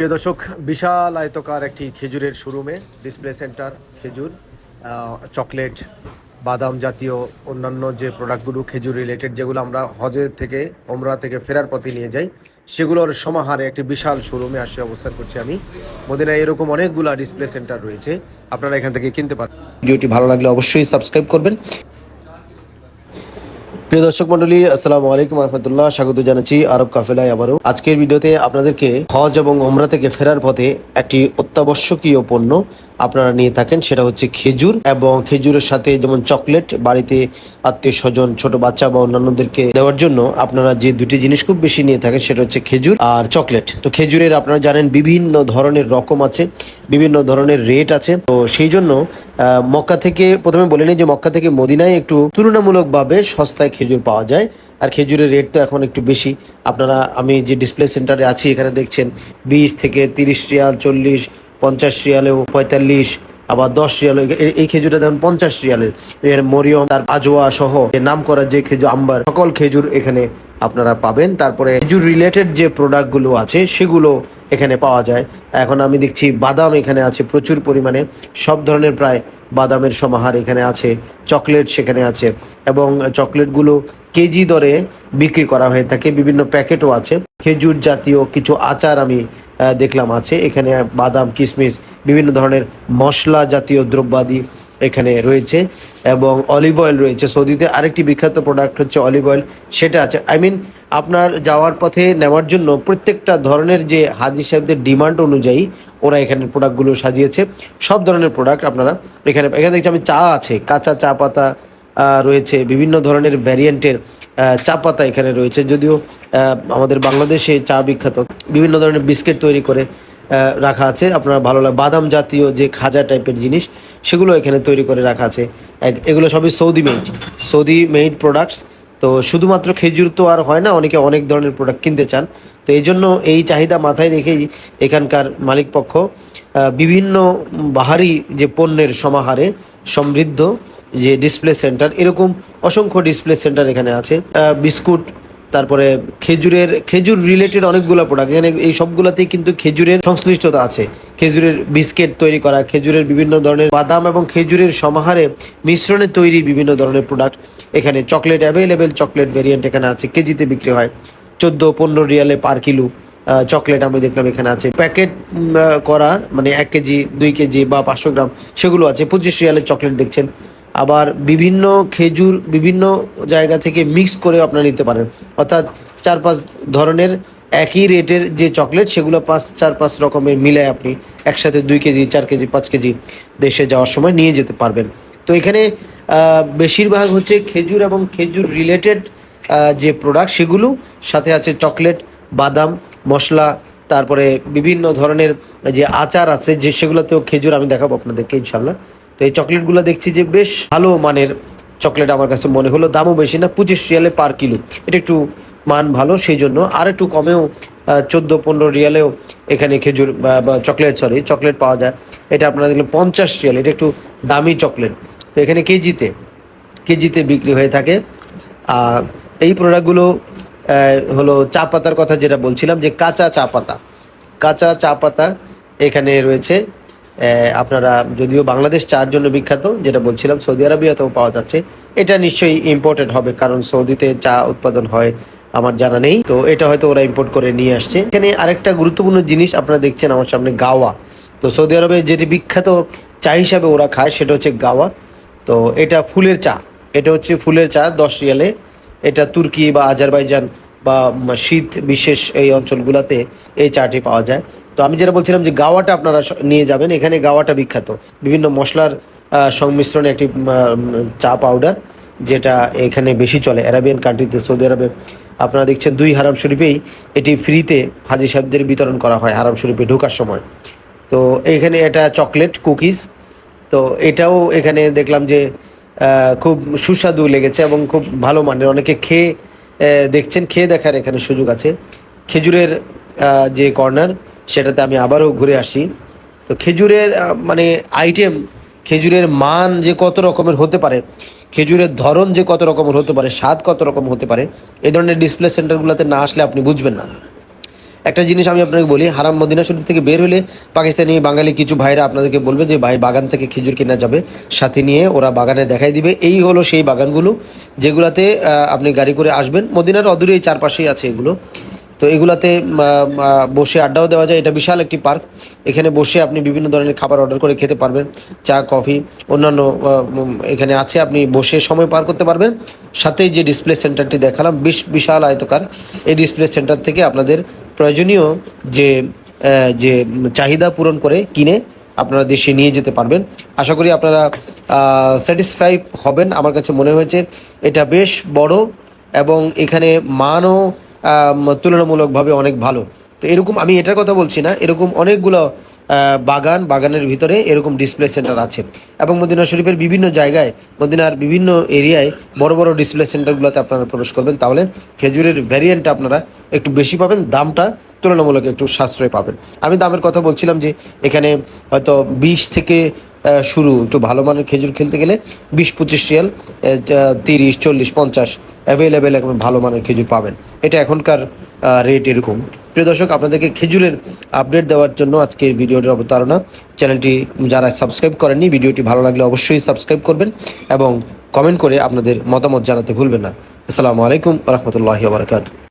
প্রিয় দর্শক, বিশাল আয়তকার একটি খেজুরের শোরুমে ডিসপ্লে সেন্টার, খেজুর চকলেট, বাদাম জাতীয় অন্যান্য যে প্রোডাক্টগুলো খেজুর রিলেটেড যেগুলো আমরা হজের থেকে, ওমরা থেকে ফেরার পথে নিয়ে যাই, সেগুলোর সমাহারে একটি বিশাল শোরুমে আসে অবস্থান করছি আমি। মদিনায় এরকম অনেকগুলা ডিসপ্লে সেন্টার রয়েছে, আপনারা এখান থেকে কিনতে পারেন ভিডিওটি ভালো লাগলে অবশ্যই সাবস্ক্রাইব করবেন। প্রিয় দর্শক মন্ডলী আসসালামু আলাইকুম রহমতুল্লাহ। স্বাগত জানাচ্ছি আরব কাফেলায় আবারও। আজকের ভিডিওতে আপনাদেরকে হজ এবং ওমরা থেকে ফেরার পথে একটি অত্যাবশ্যকীয় পণ্য আপনারা নিয়ে থাকেন, সেটা হচ্ছে খেজুর এবং খেজুরের সাথে যেমন চকলেট, বাড়িতে আত্মীয় স্বজন, ছোট বাচ্চা বা অন্যান্যদেরকে দেওয়ার জন্য আপনারা যে দুটি জিনিস খুব বেশি নিয়ে থাকেন, সেটা হচ্ছে খেজুর আর চকলেট। তো খেজুরের আপনারা জানেন বিভিন্ন ধরনের রকম আছে, বিভিন্ন ধরনের রেট আছে। তো সেই জন্য মক্কা থেকে প্রথমে বলে নিই যে মক্কা থেকে মদিনায় একটু তুলনামূলকভাবে সস্তায় খেজুর পাওয়া যায়। আর খেজুরের রেট তো এখন একটু বেশি। আপনারা, আমি যে ডিসপ্লে সেন্টারে আছি, এখানে দেখছেন বিশ থেকে তিরিশ রিয়াল, চল্লিশ পঞ্চাশ রিয়ালেও পঁয়তাল্লিশ, আবার দশ রিয়াল এই- খেজুরটা দেখুন, পঞ্চাশ রিয়ালের। এর মরিয়ম, তার আজোয়া সহ নাম করা যে খেজুর, আম্বার, সকল খেজুর এখানে আপনারা পাবেন। তারপরে খেজুর রিলেটেড যে প্রোডাক্টগুলো আছে, সেগুলো এখানে পাওয়া যায়। এখন আমি দেখছি বাদাম এখানে আছে প্রচুর পরিমাণে। সব ধরনের প্রায় বাদামের সমাহার এখানে আছে। চকলেট সেখানে আছে। এবং চকলেটগুলো কেজি দরে বিক্রি করা হয়ে থাকে। বিভিন্ন প্যাকেটও আছে। খেজুর জাতীয় কিছু আচার আমি দেখলাম আছে। এখানে বাদাম কিশমিশ বিভিন্ন ধরনের মশলা জাতীয় দ্রব্যাদি এখানে রয়েছে এবং অলিভ অয়েল রয়েছে। সৌদিতে আরেকটি বিখ্যাত প্রোডাক্ট হচ্ছে অলিভ অয়েল। সেটা আছে। আই মিন আপনার যাওয়ার পথে নেওয়ার জন্য প্রত্যেকটা ধরনের যে হাজি সাহেবদের ডিমান্ড অনুযায়ী ওরা এখানে প্রোডাক্টগুলো সাজিয়েছে। সব ধরনের প্রোডাক্ট আপনারা এখানে এখানে দেখছি আমি চা আছে। কাঁচা চা পাতা রয়েছে। বিভিন্ন ধরনের ভ্যারিয়েন্টের চা পাতা এখানে রয়েছে। যদিও আমাদের বাংলাদেশে চা বিখ্যাত। বিভিন্ন ধরনের বিস্কিট তৈরি করে রাখা আছে। আপনার ভালো লাগে, বাদাম জাতীয় যে খাজা টাইপের জিনিস, সেগুলো এখানে তৈরি করে রাখা আছে। এগুলো সবই Saudi made Saudi made products তো শুধুমাত্র খেজুর তো আর হয় না, অনেকে অনেক ধরনের প্রোডাক্ট কিনতে চান। তো এই জন্য এই চাহিদা মাথায় রেখেই এখানকার মালিকপক্ষ বিভিন্ন বাহারি যে পণ্যের সমাহারে সমৃদ্ধ যে ডিসপ্লে সেন্টার এরকম অসংখ্য ডিসপ্লে সেন্টার এখানে আছে। বিস্কুট, তারপরে খেজুরের, খেজুর রিলেটেড অনেকগুলো প্রোডাক্ট এখানে এই সবগুলোতেই কিন্তু খেজুরের সংশ্লিষ্টতা আছে। খেজুরের বিস্কিট তৈরি করা, খেজুরের বিভিন্ন ধরনের বাদাম এবং খেজুরের সমাহারে মিশ্রণে তৈরি বিভিন্ন ধরনের প্রোডাক্ট এখানে। চকলেট অ্যাভেলেবেল চকলেট ভেরিয়েন্ট এখানে আছে, কেজিতে বিক্রি হয়। চোদ্দ, পনেরো রিয়ালে পার কিলো চকলেট আমি দেখলাম এখানে আছে। প্যাকেট করা মানে এক কেজি, দুই কেজি বা পাঁচশো গ্রাম, সেগুলো আছে। পঁচিশ রিয়ালের চকলেট দেখছেন। আবার বিভিন্ন খেজুর বিভিন্ন জায়গা থেকে মিক্স করে আপনারা নিতে পারেন। অর্থাৎ চার পাঁচ ধরনের একই রেটের যে চকলেট সেগুলো পাঁচ চার পাঁচ রকমের মিলায় আপনি একসাথে দুই কেজি, চার কেজি, পাঁচ কেজি দেশে যাওয়ার সময় নিয়ে যেতে পারবেন। তো এখানে বেশিরভাগ হচ্ছে খেজুর এবং খেজুর রিলেটেড যে প্রোডাক্ট সেগুলো সাথে আছে চকলেট বাদাম, মশলা, তারপরে বিভিন্ন ধরনের যে আচার আছে, যে সেগুলোতেও খেজুর আমি দেখাবো আপনাদেরকে ইনশাল্লাহ তো এই চকলেটগুলো দেখছি যে বেশ ভালো মানের চকলেট আমার কাছে মনে হলো। দামও বেশি না, পঁচিশ রিয়ালে পার কিলো। এটা একটু মান ভালো সেই জন্য আর একটু কমেও চোদ্দ পনেরো রিয়ালেও এখানে খেজুর, বা- চকলেট সরি চকলেট পাওয়া যায়। এটা আপনারা দেখলেন পঞ্চাশ রিয়াল, এটা একটু দামি চকলেট। তো এখানে কেজিতে কেজিতে বিক্রি হয়ে থাকে। আর এই প্রোডাক্টগুলো হলো চা পাতার কথা যেটা বলছিলাম, যে কাঁচা চা পাতা। কাঁচা চা পাতা এখানে রয়েছে। আপনারা যদিও বাংলাদেশ চার জন্য বিখ্যাত, যেটা বলছিলাম, সৌদি আরবিয়াতেও পাওয়া যাচ্ছে। এটা নিশ্চয়ই ইম্পোর্টেড হবে, কারণ সৌদিতে চা উৎপাদন হয় আমার জানা নেই। তো এটা হয়তো ওরা ইম্পোর্ট করে নিয়ে আসছে। এখানে আরেকটা গুরুত্বপূর্ণ জিনিস আপনারা দেখছেন আমার সামনে, গাওয়া। তো সৌদি আরবে যেটি বিখ্যাত চা হিসাবে ওরা খায়, সেটা হচ্ছে গাওয়া। তো এটা ফুলের চা, এটা হচ্ছে ফুলের চা, দশ রিয়ালে। এটা তুর্কি বা আজারবাইজান বা শীত বিশেষ এই অঞ্চলগুলোতে এই চাটি পাওয়া যায়। তো আমি যেটা বলছিলাম যে গাওয়াটা আপনারা নিয়ে যাবেন। এখানে গাওয়াটা বিখ্যাত। বিভিন্ন মশলার সংমিশ্রণে একটি চা পাউডার যেটা এখানে বেশি চলে। অ্যারাবিয়ান কান্ট্রিতে সৌদি আরবে আপনারা দেখছেন দুই হারাম শরীফেই এটি ফ্রিতে হাজি সাহেবদের বিতরণ করা হয় হারাম শরীফে ঢোকার সময়। তো এখানে এটা চকলেট কুকিজ তো এটাও এখানে দেখলাম যে খুব সুস্বাদু লেগেছে এবং খুব ভালো মানের। অনেকে খেয়ে দেখছেন, খেয়ে দেখার এখানে সুযোগ আছে। খেজুরের যে কর্নার, সেটাতে আমি আবারও ঘুরে আসি। তো খেজুরের মানে আইটেম, খেজুরের মান যে কত রকমের হতে পারে, খেজুরের ধরন যে কত রকমের হতে পারে, স্বাদ কত রকম হতে পারে, এ ধরনের ডিসপ্লে সেন্টারগুলোতে না আসলে আপনি বুঝবেন না। একটা জিনিস আমি আপনাকে বলি, হারাম মদিনা শরীফ থেকে বের হলে পাকিস্তানি বাঙালি কিছু ভাইরা আপনাদেরকে বলবে যে, ভাই, বাগান থেকে খেজুর কেনা যাবে। সাথে নিয়ে ওরা বাগানে দেখাই দিবে। এই হলো সেই বাগানগুলো যেগুলাতে আপনি গাড়ি করে আসবেন। মদিনার অদূরেই চারপাশেই আছে এগুলো। তো এগুলাতে বসে আড্ডাও দেওয়া যায়। এটা বিশাল একটি পার্ক। এখানে বসে আপনি বিভিন্ন ধরনের খাবার অর্ডার করে খেতে পারবেন। চা, কফি, অন্যান্য এখানে আছে। আপনি বসে সময় পার করতে পারবেন। সাথে যে ডিসপ্লে সেন্টারটি দেখালাম, বিশ বিশাল আয়তকার। এই ডিসপ্লে সেন্টার থেকে আপনাদের প্রয়োজনীয় যে যে চাহিদা পূরণ করে কিনে আপনারা দেশে নিয়ে যেতে পারবেন। আশা করি আপনারা স্যাটিসফাই হবেন। আমার কাছে মনে হয়েছে এটা বেশ বড় এবং এখানে মানও তুলনামূলকভাবে অনেক ভালো। তো এরকম আমি এটার কথা বলছি না এরকম অনেকগুলো বাগান, বাগানের ভিতরে এরকম ডিসপ্লে সেন্টার আছে। এবং মদিনা শরীফের বিভিন্ন জায়গায়, মদিনার বিভিন্ন এরিয়ায় বড় বড় ডিসপ্লে সেন্টারগুলোতে আপনারা প্রবেশ করবেন। তাহলে খেজুরের ভ্যারিয়েন্টটা আপনারা একটু বেশি পাবেন, দামটা তুলনামূলক একটু সাশ্রয় পাবেন। আমি দামের কথা বলছিলাম যে এখানে হয়তো বিশ থেকে শুরু, একটু ভালো মানের খেজুর খেলতে গেলে বিশ পঁচিশ রিয়াল তিরিশ, চল্লিশ, পঞ্চাশ অ্যাভেলেবেল এখন ভালো মানের খেজুর পাবেন। এটা এখনকার রেট এরকম। প্রিয় দর্শক, আপনাদেরকে খেজুরের আপডেট দেওয়ার জন্য আজকের ভিডিওটির অবতারণা। চ্যানেলটি যারা সাবস্ক্রাইব করেননি, ভিডিওটি ভালো লাগলে অবশ্যই সাবস্ক্রাইব করবেন এবং কমেন্ট করে আপনাদের মতামত জানাতে ভুলবেন না। আসসালামু আলাইকুম রহমতুল্লাহ বারকাতু